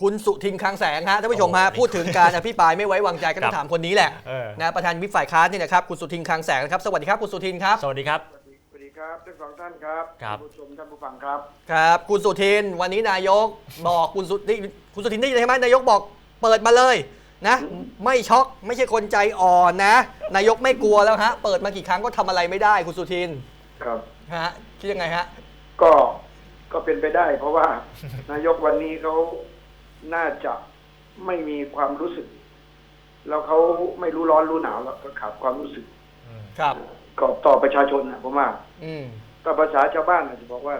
คุณสุทินคลังแสงฮะท่านผู้ชมฮะโอ้โหพูดถึงการอภิปรายไม่ไว้วางใจก็ต้อครังบถามคนนี้แหละเออนะประธานวิปฝ่ายค้านนี่นะครับคุณสุทินคลังแสงนะครับสวัสดีครับคุณสุทินครับสวัสดีครับสวัสดีสวัสดีครับทั้งสองท่านครับครับท่านผู้ชมท่านผู้ฟังครับครับ คุณสุทินวันนี้นายกบอกคุณสุทินคุณสุทินได้ยินใช่ไหมนายกบอกเปิดมาเลยนะ ไม่ช็อกไม่ใช่คนใจอ่อนนะ นายกไม่กลัวแล้วฮะเปิดมากี่ครั้งก็ทำอะไรไม่ได้คุณสุทินครับฮะคิดยังไงฮะก็ก็เป็นไปได้ เพราะว่านายกวันนี้เขา น่าจะไม่มีความรู้สึก แล้วเขาไม่รู้ร้อนรู้หนาวแล้วก็ขาดความรู้สึกครับก็ต่อประชาชนนะผมว่า อืมถ้าภาษาชาวบ้านอาจจะบอกว่า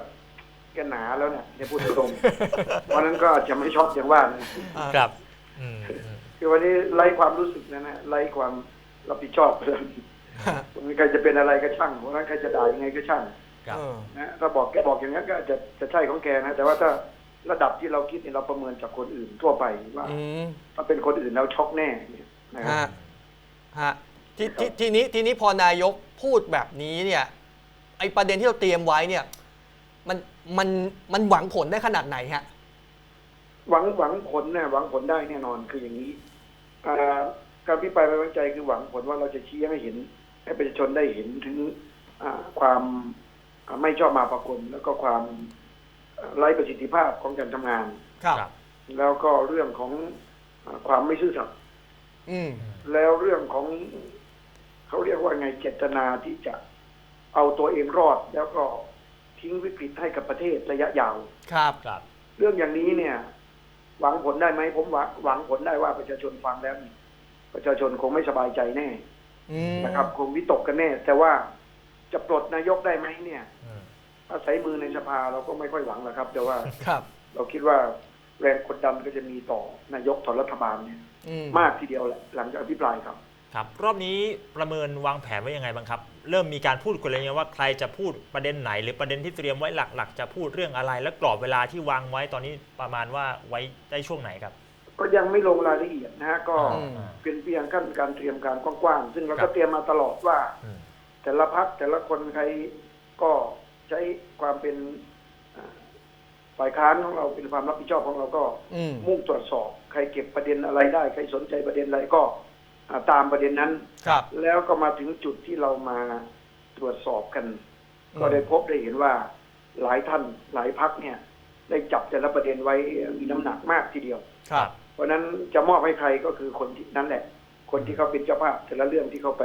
แกหนาแล้วเนี่ยจะพูดตรงๆเพราะฉะนั้นก็อาจจะไม่ช็อกอย่างว่านะอ่าครับอืมอืมคือวันนี้ไร้ความรู้สึกนะนะไร้ความรับผิดชอบใครจะเป็นอะไรก็ช่างเพราะฉะนั้นใครจะด่ายังไงก็ช่างครับเออนะถ้าบอกแกบอกอย่างนั้นก็จะจะใช่ของแกนะ แต่ว่าถ้า ระดับที่เราคิดเนี่ยเราประเมินจากคนอื่นทั่วไปว่าอืมถ้าเป็นคนอื่นแล้วช็อกแน่เนี่ยนะครัฮะบ ฮะทีทีทีนี้ทีนี้พอนายกพูดแบบนี้เนี่ยไอประเด็นที่เราเตรียมไว้เนี่ย มันมันมันหวังผลได้ขนาดไหนฮะ หวังหวังผลเนี่ยหวังผลได้แน่นอนคืออย่างนี้อ่าการพิปรายไม่ไว้วางใจคือหวังผลว่าเราจะชี้ให้เห็น ให้ประชาชนได้เห็นถึงอ่าความอ่าไม่ชอบมาปรากฏแล้วก็ความอ่า ไร้ประสิทธิภาพของการทำงานครับครับ แล้วก็เรื่องของอาความไม่ซื่อสัตย์อืมแล้วเรื่องของเขาเรียกว่าไงเจตนาที่จะเอาตัวเองรอด แล้วก็ทิ้งวิกฤตให้กับประเทศระยะยาว ครับครับ เรื่องอย่างนี้เนี่ย หวังผลได้ไหมผมหวังหวังผลได้ว่าประชาชนฟังแล้วนี่ประชาชนคงไม่สบายใจแน่อืมนะครับ คงวิตกกันแน่ แต่ว่าจะปลดนายกได้ไหมเนี่ย อืมอาศัยมือในสภาเราก็ไม่ค่อยหวังแล้วครับ แต่ว่าครับ เราคิดว่าแรงกดดันก็จะมีต่อนายกต่อรัฐบาลเนี่ยอืมมากทีเดียวแหละหลังจากอภิปรายครับ ครับ รอบนี้ประเมินวางแผนไว้ยังไงบ้างครับ เริ่มมีการพูดกันเลยงว่าใครจะพูดประเด็นไหน หรือประเด็นที่เตรียมไว้หลัก ๆ จะพูดเรื่องอะไร และกรอบเวลาที่วางไว้ตอนนี้ประมาณว่าไว้ได้ช่วงไหนครับ ก็ยังไม่ลงรายละเอียดนะฮะก็อืม เป็นเพียงขั้นการเตรียมการกว้างๆซึ่งเราครัก็บ เตรียมมาตลอดว่า อืมแต่ละพักแต่ละคนใครก็ ใช้ความเป็นอ่าฝ่ายค้านของเราเป็นความรับผิดชอบของเราก็อืมมุ่งตรวจสอบ ใครเก็บประเด็นอะไรได้ ใครสนใจประเด็นอะไรก็อ่าตามประเด็นนั้นครับแล้วก็มาถึงจุดที่เรามาตรวจสอบกันอืมก็ได้พบได้เห็นว่าหลายท่านหลายพักเนี่ย ได้จับแต่ละประเด็นไว้มีน้ำหนักมากทีเดียวครับ เพราะฉะนั้นจะมอบให้ใครก็คือคนที่นั่นแหละ คนที่เขาเป็นเจ้าภาพแต่ละเรื่องที่เขาไป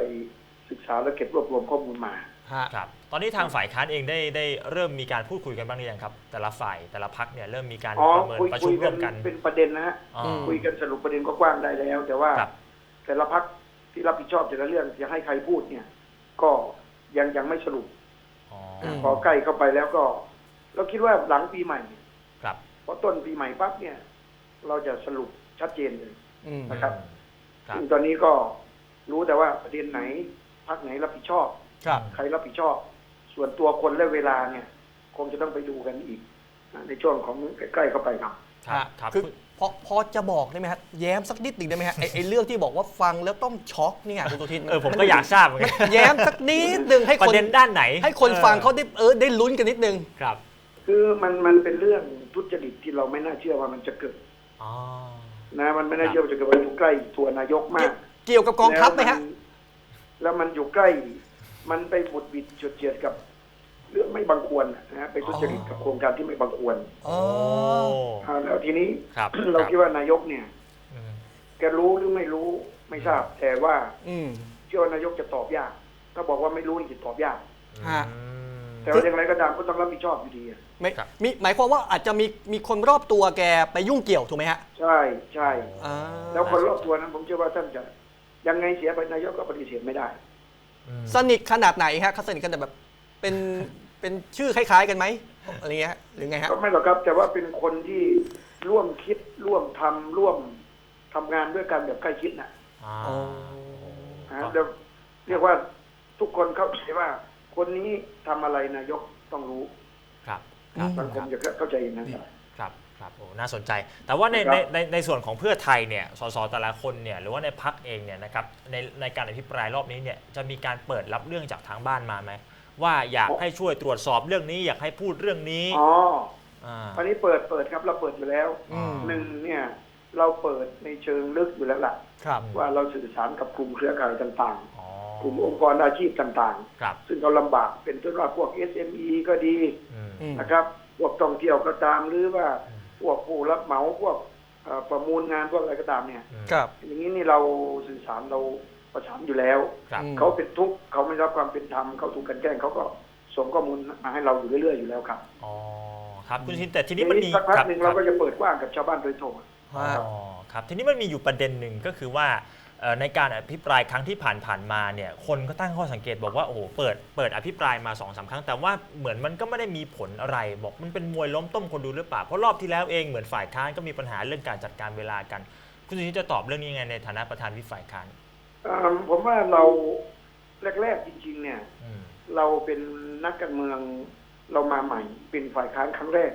ศึกษาและเก็บรวบรวมข้อมูลมาฮะครับ ตอนนี้ทางฝ่ายค้านเองได้ได้เริ่มมีการพูดคุยกันบ้างหรือยังครับ แต่ละฝ่ายแต่ละพักเนี่ยเริ่มมีการอ๋อประเมินคุยประคุชุยมกัร่นวมกันเป็นประเด็นนะฮะอ๋อ อืม คุยกันสรุปประเด็นก็กว้างได้แล้ว แต่ว่าครับ แต่ละพักที่รับผิดชอบแต่ละเรื่องจะให้ใครพูดเนี่ย ก็ยังยังไม่สรุปอ๋อมพอใกล้เข้าไปแล้วก็ เราคิดว่าหลังปีใหม่ครับพอต้นปีใหม่ปั๊บเนี่ย เราจะสรุปชัดเจนเลย อืม นะครับ ครับ ซึ่งตอนนี้ก็รู้แต่ว่าประเด็นไหนพักไหนรับผิดชอบ ครับ ใครรับผิดชอบ ส่วนตัวคนและเวลาเนี่ย คงจะต้องไปดูกันอีกนะในช่วงของใกล้ๆเข้าไปครับครับฮะครับคือพอพอจะบอกได้ไหมฮะแย้มสักนิดหนึ่งได้ไหมฮะไอไอเรื่องที่บอกว่าฟังแล้วต้องช็อกเนี่ยคุณสุทินเออผมก็อยากทราบเหมือนกันแย้มสักนิดหนึ่งให้ปคนระเด็นด้านไหนให้คนฟังเขาได้เออได้ลุ้นกันนิดนึง ครับคือมันมันเป็นเรื่องทุจริตที่เราไม่น่าเชื่อว่ามันจะเกิดอ๋อ นะมันไม่น่าครับเชื่อว่าจะเกิดมันอยู่ใกล้ตัวนายกมากเกี่ยวกับกองทัพไหมฮะ แล้วมันอยู่ใกล้ มันไปบุดบิดจุดเจียดกับเรื่องไม่บังควรนะฮะไปทุจริตกับโครงการที่ไม่บังควรอ๋ออ่าแล้วทีนี้ ครับเราครับ คิดว่านายกเนี่ย อืม แกรู้หรือไม่รู้ไม่ทราบ แต่ว่าอืม เชื่อว่านายกจะตอบยาก ถ้าบอกว่าไม่รู้นี่จะตอบยาก ฮะ อืม แต่ว่าอย่างไรก็ตามก็ต้องรับผิดชอบอยู่ดีอะไม่ครับ มีหมายความว่าอาจจะมีมีคนรอบตัวแกไปยุ่งเกี่ยวถูกไหมฮะใช่ใช่ อ่าแล้วคนรอบตัวนั้นผมเชื่อว่าท่านจะยังไงเสียไปนายกก็ปฏิเสธไม่ได้อืม สนิทขนาดไหนฮะเขาสนิทกันแต่แบบเป็นเป็นชื่อคล้าย ๆ กันไหมอะไรเงี้ยฮะหรือไงฮะก็ไม่หรอกครับ แต่ว่าเป็นคนที่ร่วมคิดร่วมทำร่วมทำงานด้วยกันแบบใกล้ชิดนะอ่าอ๋อนะฮะแล้วเรียกว่าทุกคนเข้าใจว่า คนนี้ทำอะไรนายกต้องรู้ครับอืมสังคมจะเข้าใจอย่างนั้นครับ ครับครับโอ้น่าสนใจ แต่ว่าในครับในในในส่วนของเพื่อไทยเนี่ยสสแต่ละคนเนี่ยหรือว่าในพักเองเนี่ยนะครับในในการอภิปรายรอบนี้เนี่ยจะมีการเปิดรับเรื่องจากทางบ้านมาไหมว่าอยากให้ช่วยตรวจสอบเรื่องนี้อยากให้พูดเรื่องนี้อ๋ออ่าอันนี้เปิดเปิดครับเราเปิดอยู่แล้วอืมหนึ่งเนี่ยเราเปิดในเชิงลึกอยู่แล้วล่ะครับว่าเราสื่อสารกับกลุ่มเครือข่ายต่างอ๋อๆกลุ่มองค์กรอาชีพต่างครับๆซึ่งเขาลำบากเป็นต้นว่าพวก SME ก็ดีอืมอืมนะครับพวกท่องเที่ยวก็ตามหรือว่า พวกผู้รับเหมาพวกเอ่อประมูลงานพวกอะไรก็ตามเนี่ยอืมครับอย่างนี้นี่เราสื่อสารเราประสานอยู่แล้วครับอืมเขาเป็นทุกข์เขาไม่รับความเป็นธรรมเขาถูกกลันแกล้งเขาก็ส่งข้อมูลมาให้เราอยู่เรื่อยๆอยู่แล้วครับอ๋อครับคุณสุทินแต่ทีนี้มันมีสักพักครับหนึ่งคเรารับก็จะเปิดกว้างกับชาวบ้านโดยตรงอ๋อครับทีนี้มันมีอยู่ประเด็นหนึ่งก็คือว่าเอ่อในการอภิปรายครั้งที่ผ่านผ่านๆมาเนี่ยคนก็ตั้งข้อสังเกตบอกว่าโอ้โหเปิดเปิดอภิปรายมาสองสาครั้ง แต่ว่าเหมือนมันก็ไม่ได้มีผลอะไร บอกมันเป็นมวยล้มต้มคนดูหรือเปล่าเพราะรอบที่แล้วเองเหมือนฝ่ายค้านก็มีปัญหาเรื่องการจัดการเวลากัน คุณสุทินจะตอบเรื่องนี้ยังไงในฐานะประธานวิปฝ่ายค้านเอิ่มผมว่าเราแรกๆจริง ๆ เนี่ยอืมเราเป็นนักการเมืองเรามาใหม่เป็นฝ่ายค้านครั้งแรก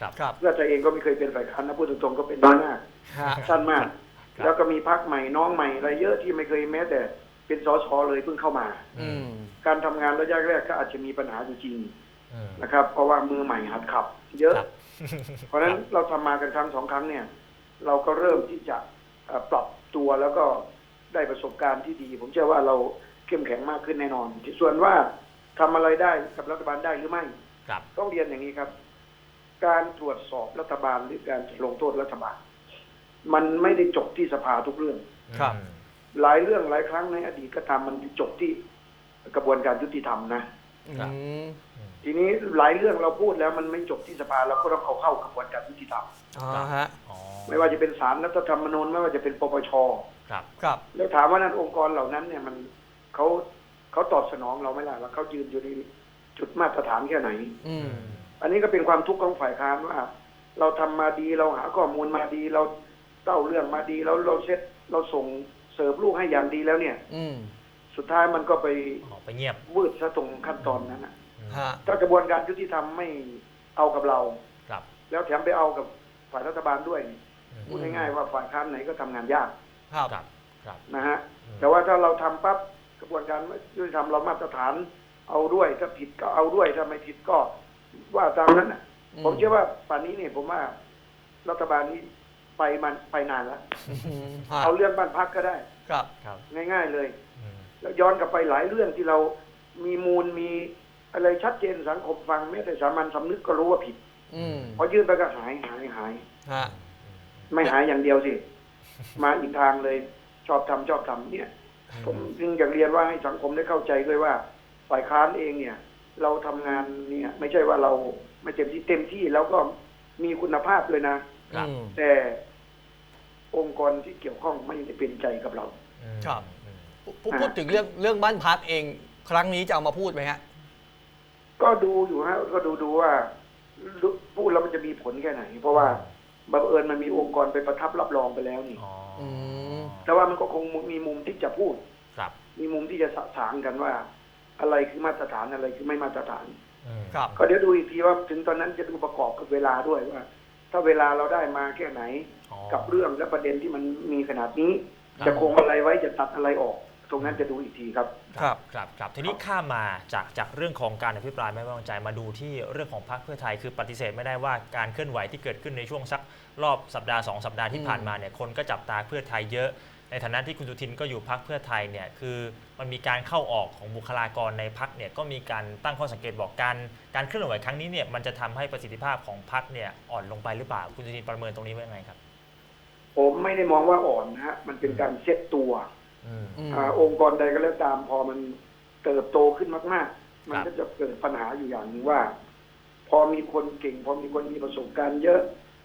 ครับครับเพื่อไทยเองก็ไม่เคยเป็นฝ่ายค้านนะพูดตรงๆก็เป็นน้อยมากฮะสั้นมากครับ แล้วก็มีพักใหม่น้องใหม่อะไรเยอะที่ไม่เคยแม้แต่เป็นสสเลยเพิ่งเข้ามา อืมการทำงานระยะแรกก็อาจจะมีปัญหาอยู่จริงอืมนะครับ เพราะว่ามือใหม่หัดขับ เยอะ ครับ เพราะฉะนั้นเราทำมากันครั้งสองครั้งเนี่ย เราก็เริ่มที่จะเอ่อปรับตัวแล้วก็ได้ประสบการณ์ที่ดี ผมเชื่อว่าเราเข้มแข็งมากขึ้นแน่นอน ส่วนว่าทำอะไรได้กับรัฐบาลได้หรือไม่ ครับ ต้องเรียนอย่างนี้ครับ การตรวจสอบรัฐบาลหรือการลงโทษรัฐบาล มันไม่ได้จบที่สภาทุกเรื่อง ครับอืมหลายเรื่องหลายครั้งในอดีตก็ตามมันจบที่กระบวนการยุติธรรมนะอืมทีนี้หลายเรื่องเราพูดแล้วมันไม่จบที่สภาเราก็ต้องเอาเข้ากระบวนการยุติธรรมอ๋อฮะอ๋อไม่ว่าจะเป็นศาลรัฐธรรมนูญไม่ว่าจะเป็นปปชครับ ครับ แล้วถามว่านั้นองค์กรเหล่านั้นเนี่ยมันเขาเขาตอบสนองเราไหม่ล่ะแล้วเขายืนอยู่ในจุดมาตรฐานแค่ไหน อืม อันนี้ก็เป็นความทุกข์ของฝ่ายค้านว่า เราทำมาดีเราหาข้อมูลมาดีเรา เต้าเรื่องมาดีแล้วเราเซ็ตเราส่งเสิร์ฟลูกให้อย่างดีแล้วเนี่ย อืมสุดท้ายมันก็ไปออกไปเงียบวืดซะตรงขั้นตอนนั้นนะอืมฮะถ้ากระบวนการยุติธรรมไม่เอากับเรา ครับ แล้วแถมไปเอากับฝ่ายรัฐบาลด้วยอืมพูดง่ายๆว่าฝ่ายค้านไหนก็ทำงานยากครับ ครับ ครับ นะฮะอืม แต่ว่าถ้าเราทำปั๊บกระบวนการยุติธรรมเรามาตรฐาน เอาด้วยถ้าผิดก็เอาด้วยถ้าไม่ผิดก็ว่าตามนั้นนะอืม ผมเชื่อว่าป่านนี้เนี่ยผมว่ารัฐบาลนี้ ไปมันไปนานแล้วอืมฮะเอาเรื่องบ้านพักก็ได้ ครับครับ ง่ายๆเลยอืมแล้วย้อนกลับไปหลายเรื่องที่เรามีมูลมีอะไรชัดเจนสังคมฟังแม้แต่สามัญสำนึกก็รู้ว่าผิดอืมพอยื่นไปก็หายหายหายฮะไม่หายอย่างเดียวสิ มาอีกทางเลย ชอบทำชอบทำเนี่ย ผมจึงอยากเรียนว่าให้สังคมได้เข้าใจด้วยว่า ฝ่ายค้านเองเนี่ย เราทำงานเนี่ย ไม่ใช่ว่าเราไม่เต็มที่เต็มที่แล้วก็มีคุณภาพเลยนะครับอืมแต่ องค์กรที่เกี่ยวข้องไม่ได้เป็นใจกับเราอืมครับอืมพูดพูดถึงเรื่องเรื่องบ้านพักเอง ครั้งนี้จะเอามาพูดไหมฮะ ก็ดูอยู่ฮะก็ดูดูว่าพูดแล้วมันจะมีผลแค่ไหน เพราะว่าบังเอิญมันมีองค์กรไปประทับรับรองไปแล้วนี่อ๋ออมแต่ว่ามันก็คงมีมุมที่จะพูด ครับมีมุมที่จะสะสางกันว่า อะไรคือมาตรฐานอะไรคือไม่มาตรฐาน อืม ครับ ก็เดี๋ยวดูอีกทีว่าถึงตอนนั้นจะดูประกอบกับเวลาด้วยว่า ถ้าเวลาเราได้มาแค่ไหน อ๋อ กับเรื่องและประเด็นที่มันมีขนาดนี้ ครับ จะคงอะไรไว้จะตัดอะไรออก ตรงนั้นจะดูอีกทีครับ ครับ ครับครับทีนี้ข้ามมาจากจากเรื่องของการอภิปรายไม่ไว้วางใจมาดูที่เรื่องของพรรคเพื่อไทยคือปฏิเสธไม่ได้ว่าการเคลื่อนไหวที่เกิดขึ้นในช่วงสักรอบสัปดาห์สองสัปดาห์ที่อืมผ่านมาเนี่ยคนก็จับตาเพื่อไทยเยอะ ในฐานะที่คุณสุทินก็อยู่พรรคเพื่อไทยเนี่ยคือมันมีการเข้าออกของบุคลากรในพรรคเนี่ยก็มีการตั้งข้อสังเกตบอกการการเคลื่อนไหวครั้งนี้เนี่ยมันจะทำให้ประสิทธิภาพของพรรคเนี่ยอ่อนลงไปหรือเปล่าคุณสุทินประเมินตรงนี้ว่ายังไงครับ ผมไม่ได้มองว่าอ่อนนะฮะมันเป็นการเซตตัวอืมอืมอาองค์กรใดก็แล้วตามพอมันเติบโตขึ้นมาก ๆ มันครับก็จะเกิดปัญหาอยู่อย่างหนึ่งว่า พอมีคนเก่ง พอมีคนมีประสบการณ์เยอะ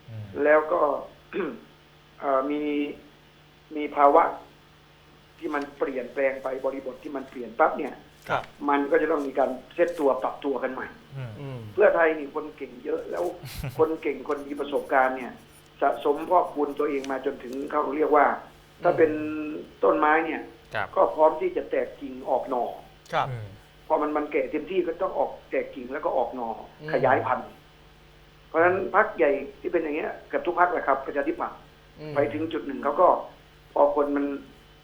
อืมแล้วก็เอ่อมี มีภาวะที่มันเปลี่ยนแปลงไปบริบทที่มันเปลี่ยนปั๊บเนี่ยครับมันก็จะต้องมีการเซตตัวปรับตัวกันใหม่ อืมอืมเพื่อไทยนี่คนเก่งเยอะแล้ว คนเก่งคนมีประสบการณ์เนี่ย สะสมพอกคูณตัวเองมาจนถึงเขาเรียกว่า ถ้าเป็นต้นไม้เนี่ย ครับก็พร้อมที่จะแตกกิ่งออกหน่อครับ อืม พอมันมันแก่เต็มที่ก็ต้องออกแตกกิ่งแล้วก็ออกหน่ออม ขยายพันธุ์เพราะฉะนั้นพักใหญ่ที่เป็นอย่างเงี้ยเกือบทุกพักแหละครับประชาธิปัตย์อืมไปถึงจุดหนึ่งเขาก็ พอคนมัน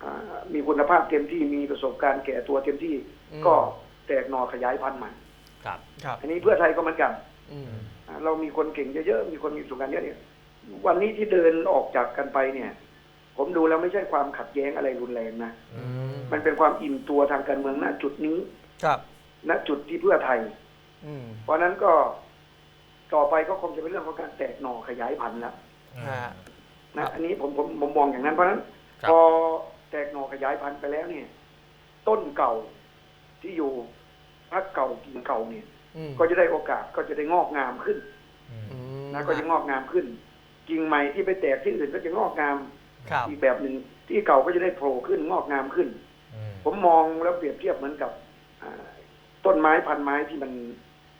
อ่ามีคุณภาพเต็มที่มีประสบการณ์แก่ตัวเต็มที่อืมก็แตกหน่อขยายพันธุ์ใหม่ครับครับอันนี้เพื่อไทยก็เหมือนกันออืมอ่าเรามีคนเก่งเยอะๆมีคนมีประสบการณ์เยอะเนี่ยวันนี้ที่เดินออกจากกันไปเนี่ย ผมดูแล้วไม่ใช่ความขัดแย้งอะไรรุนแรงนะอืมมันเป็นความอิ่มตัวทางการเมืองณจุดนี้ ครับณจุดที่เพื่อไทยอืมเพราะฉะนั้นก็ต่อไปก็คงจะเป็นเรื่องของการแตกหน่อขยายพันธุ์แล้วฮะนะอันนี้ผมผมผมมองอย่างนั้นเพราะฉะนั้นครับ พอแตกหน่อขยายพันธุ์ไปแล้วเนี่ย ต้นเก่าที่อยู่พักเก่ากิ่งเก่าเนี่ยอืมก็จะได้โอกาสก็จะได้งอกงามขึ้นอืมอืมนะก็จะงอกงามขึ้นกิ่งใหม่ที่ไปแตกที่อื่นก็จะงอกงามครับอีกแบบหนึ่งที่เก่าก็จะได้โผล่ขึ้นงอกงามขึ้นอืมผมมองแล้วเปรียบเทียบเหมือนกับอ่าต้นไม้พันไม้ที่มัน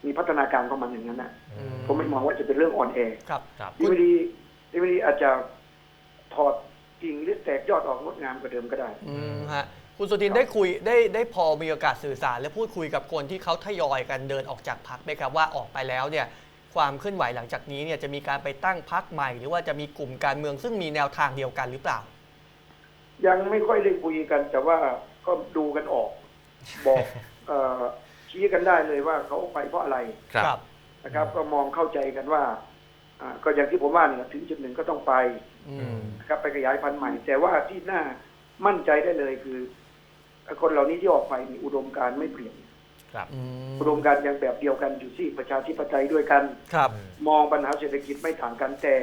มีพัฒนาการของมันอย่างนั้นนะอืมผมไม่มองว่าจะเป็นเรื่องอ่อนแอครับครับดีไม่ดีดีไม่ดีอาจจะถอด กิ่งหรือแตกยอดออกงดงามกว่าเดิมก็ได้ อืมฮะคุณสุทินได้คุยได้ได้พอมีโอกาสสื่อสาร และพูดคุยกับคนที่เขาทยอยกันเดินออกจากพักไหมครับว่าออกไปแล้วเนี่ยความเคลื่อนไหวหลังจากนี้เนี่ยจะมีการไปตั้งพักใหม่ หรือว่าจะมีกลุ่มการเมืองซึ่งมีแนวทางเดียวกันหรือเปล่า ยังไม่ค่อยได้คุยกัน แต่ว่าก็ดูกันออก บอกเออชี้กันได้เลยว่าเขาไปเพราะอะไรครับ นะครับ ก็มองเข้าใจกันว่าอ่าก็อย่างที่ผมว่าเนี่ยถึงจุดหนึ่งก็ต้องไปอืม นะครับไปขยายพันธุ์ใหม่ แต่ว่าที่น่ามั่นใจได้เลยคือ คนเหล่านี้ที่ออกไปมีอุดมการณ์ไม่เปลี่ยนครับอืมอุดมการณ์ยังแบบเดียวกันอยู่ที่ประชาธิปไตยด้วยกันครับ มองปัญหาเศรษฐกิจไม่ต่างกันแต่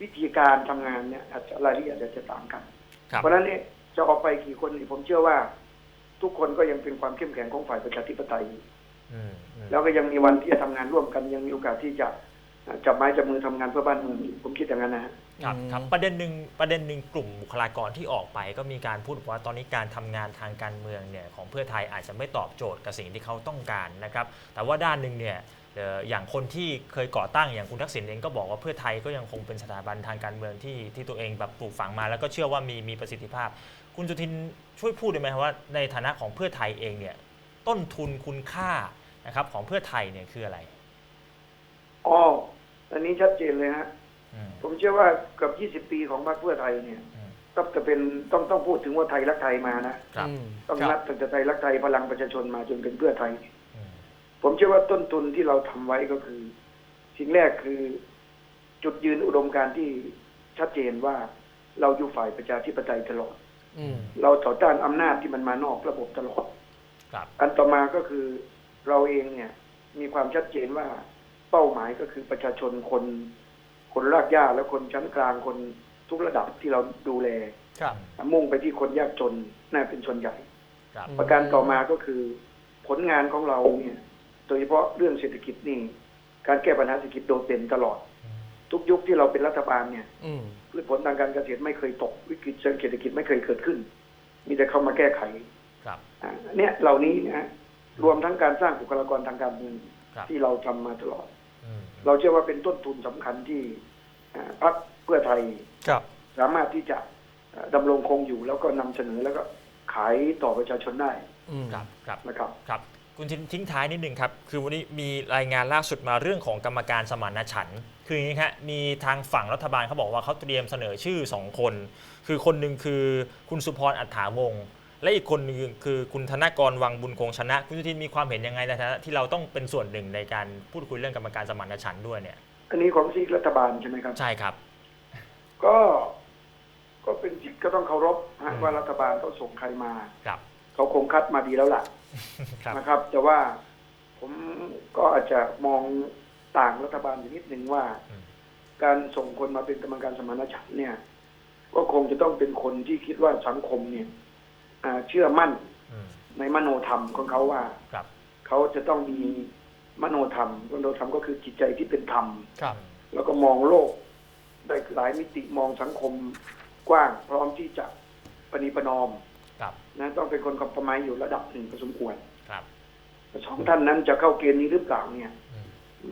วิธีการทำงานเนี่ยอาจจะรายละเอียดอาจจะต่างกันครับเพราะฉะนั้นเนี่ยจะออกไปกี่คนนี่ผมเชื่อว่า ทุกคนก็ยังเป็นความเข้มแข็งของฝ่ายประชาธิปไตยอยู่อืมอืมแล้วก็ยังมีวันที่จะทำงานร่วมกันยังมีโอกาสที่จะจับไม้จับมือทำงานเพื่อบ้านเมืองอยู่ผมคิดอย่างนั้นนะฮะ ครับครับประเด็นหนึ่งประเด็นหนึ่งกลุ่มบุคลากรที่ออกไป ก็มีการพูดว่าตอนนี้การทำงานทางการเมืองเนี่ยของเพื่อไทยอาจจะไม่ตอบโจทย์กับสิ่งที่เขาต้องการนะครับแต่ว่าด้านหนึ่งเนี่ยเอ่ออย่างคนที่เคยก่อตั้งอย่างคุณทักษิณเองก็บอกว่าเพื่อไทยก็ยังคงเป็นสถาบันทางการเมืองที่ที่ตัวเองแบบปลูกฝังมา แล้วก็เชื่อว่ามีมีประสิทธิภาพ คุณสุทินช่วยพูดได้ไหมครับว่าในฐานะของเพื่อไทยเองเนี่ยต้นทุนคุณค่านะครับของเพื่อไทยเนี่ยคืออะไรอ๋ออันนี้ชัดเจนเลยฮะอืม ผมเชื่อว่าเกือบ20 ปีของพรรคเพื่อไทยเนี่ยอืมต้องจะเป็นต้องต้องพูดถึงว่าไทยรักไทยมานะครับอืมต้องครันับบตั้งแต่ไทยรักไทยพลังประชาชนมาจนเป็นเพื่อไทยอืมผมเชื่อว่าต้นทุนที่เราทำไว้ก็คือ สิ่งแรกคือจุดยืนอุดมการณ์ที่ชัดเจนว่าเราอยู่ฝ่ายประชาธิปไตยตลอดอืมเราต่อต้านอำนาจที่มันมานอกระบบตลอดครับอันต่อมาก็คือเราเองเนี่ย มีความชัดเจนว่าเป้าหมายก็คือประชาชนคน คนรากหญ้าและคนชั้นกลางคนทุกระดับที่เราดูแลครับมุ่งไปที่คนยากจนน่าเป็นส่วนใหญ่ ครับ ประการต่อมาก็คือ ผลงานของเราเนี่ยโดยเฉพาะเรื่องเศรษฐกิจนี่การแก้ปัญหาเศรษฐกิจโดดเด่นตลอด ทุกยุคที่เราเป็นรัฐบาลเนี่ยอืมพืชผลทางการเกษตรไม่เคยตก วิกฤตเชิงเศรษฐกิจไม่เคยเกิดขึ้น มีแต่เข้ามาแก้ไขครับ อ่าเนี่ยเหล่านี้นะรวมทั้งการสร้างบุคลากรทางการเมืองครับ ที่เราทำมาตลอดอืม เราเชื่อว่าเป็นต้นทุนสำคัญที่อ่าพรรคเพื่อไทยครับสามารถที่จะอ่าดำรงคงอยู่แล้วก็นำเสนอแล้วก็ขายต่อประชาชนได้อืมครับครับนะครับครับคุณทิ้งทิ้งท้ายนิดนึงครับ คือวันนี้มีรายงานล่าสุดมาเรื่องของกรรมการสมานฉันท์คืออย่างนี้ครับมีทางฝั่งรัฐบาลเขาบอกว่าเขาเตรียมเสนอชื่อ 2 คน คือคนหนึ่งคือคุณสุพรอัฏฐาวงศ์ และอีกคนหนึงคือคุณธนากรวังบุญคงชนะ คุณสุทินมีความเห็นยังไงในฐานะที่เราต้องเป็นส่วนหนึ่งในการพูดคุยเรื่องกรรมการสมานฉันท์ด้วยเนี่ย อันนี้ของซีกรัฐบาลใช่ไหมครับ ใช่ครับ ก็ ก็เป็นสิทธิ์ก็ต้องเคารพฮะอืม ว่ารัฐบาลเขาส่งใครมา ครับ เขาคงคัดมาดีแล้วล่ะครับ นะครับ แต่ว่าผมก็อาจจะมองต่างรัฐบาลอยู่นิดนึงว่า อืม การส่งคนมาเป็นกรรมการสมานฉันท์เนี่ย ก็คงจะต้องเป็นคนที่คิดว่าสังคมเนี่ยอ่า เชื่อมั่นอืมในมโนธรรมของเขาว่าครับเขาจะต้องมีมโนธรรมมโนธรรมก็คือจิตใจที่เป็นธรรมครับแล้วก็มองโลกได้หลายมิติมองสังคมกว้าง พร้อมที่จะปณิประนอมครับนะต้องเป็นคนคอมพมายอยู่ระดับหนึ่งพอสมควรครับสองท่านนั้นจะเข้าเกณฑ์นี้หรือเปล่าเนี่ยอื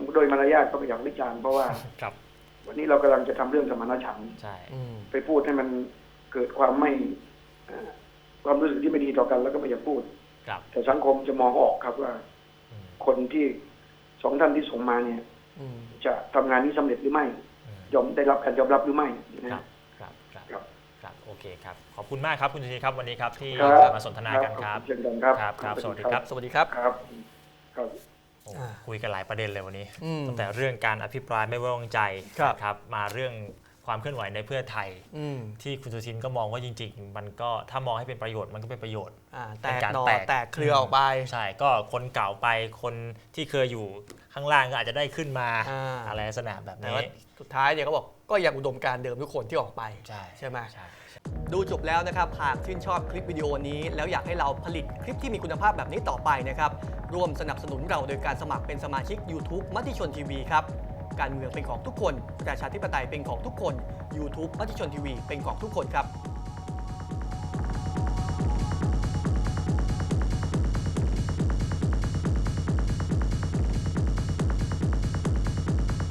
มโดยมารยาทก็ไม่อยากวิจารณ์เพราะว่าครับวันนี้เรากำลังจะทำเรื่องสมานฉันท์ใช่อืมไปพูดให้มันเกิดความไม่เอ่อ ความรู้สึกที่ไม่ดีต่อกันแล้วก็ไม่อยากพูด ครับ แต่สังคมจะมองออกครับว่า อืมคนที่สองท่านที่ส่งมาเนี่ย อืมจะทำงานนี้สำเร็จหรือไม่อืมยอมได้รับการยอมรับหรือไม่นะคครัรับบครับครับครับ ครับโอเคครับขอบคุณมากครับคุณสุธีครับวันนี้ครับที่ครับมาสนทนากันครับ เชิญกันครับ ครับครับสวัสดีครับ สวัสดีครับ ครับครับ โอ้อ่าคุยกันหลายประเด็นเลยวันนี้ อืมตั้งแต่เรื่องการอภิปรายไม่ไว้วางใจครับ นะครับมาเรื่อง ความเคลื่อนไหวในเพื่อไทยอืมที่คุณสุทินก็มองว่าจริง ๆ มันก็ถ้ามองให้เป็นประโยชน์มันก็เป็นประโยชน์อ่าแตเป็นกการหนอแตกแตกเครือออกไป ใช่ ก็คนเก่าไปคนที่เคยอยู่ข้างล่างก็อาจจะได้ขึ้นมาอ่าอะไรลักษณะแบบแต่นี้ว่าสุดท้ายเนี่ยเขาบอกก็ยังอุดมการณ์เดิมทุกคนที่ออกไปใช่ใช่ไหมใช่ดูจบแล้วนะครับ หากชื่นชอบคลิปวิดีโอนี้ แล้วอยากให้เราผลิตคลิปที่มีคุณภาพแบบนี้ต่อไปนะครับ ร่วมสนับสนุนเราโดยการสมัครเป็นสมาชิก YouTube มติชนทีวีครับ การเมืองเป็นของทุกคน ประชาธิปไตยเป็นของทุกคน YouTube มติชนทีวีเป็นของทุกคนครับ